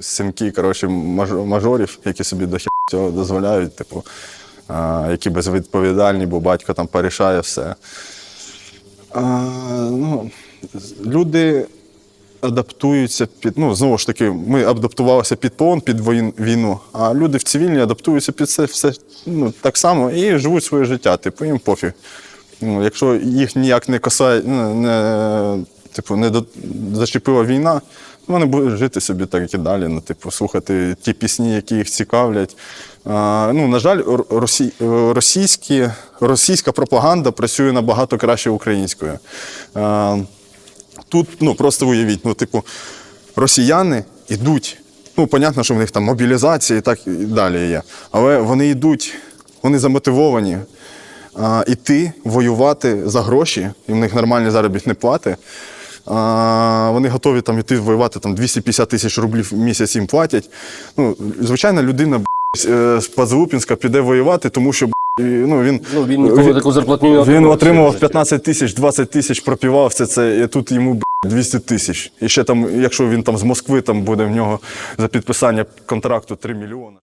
синки коротше, мажорів, які собі до цього дозволяють, типу, а, які безвідповідальні, бо батько там порішає все. А, ну, люди адаптуються під. Ну, знову ж таки, ми адаптувалися під ПОН, під війну, а люди в цивільній адаптуються під це все ну, так само і живуть своє життя. Типу, їм пофіг. Ну, якщо їх ніяк не касає, ну, не, типу, не до, зачепила війна, вони будуть жити собі так і далі. Ну, типу, слухати ті пісні, які їх цікавлять. А, ну, на жаль, росі, російські, російська пропаганда працює набагато краще українською. А, тут ну, просто уявіть, ну, типу, росіяни йдуть. Ну, понятно, що в них там мобілізація і так і далі є. Але вони йдуть, вони замотивовані а, іти воювати за гроші, і в них нормальні заробітні плати. А, вони готові там іти воювати там 250 тисяч рублів в місяць їм платять. Ну, звичайна людина е, з Пазлупінська піде воювати, тому що ну, він, Ну, він ніколи таку зарплатню він отримував в 15 тисяч, 20 тисяч, пропівав все це, і тут йому б**, 200 тисяч. І ще там, якщо він там з Москви там буде в нього за підписання контракту 3 мільйони.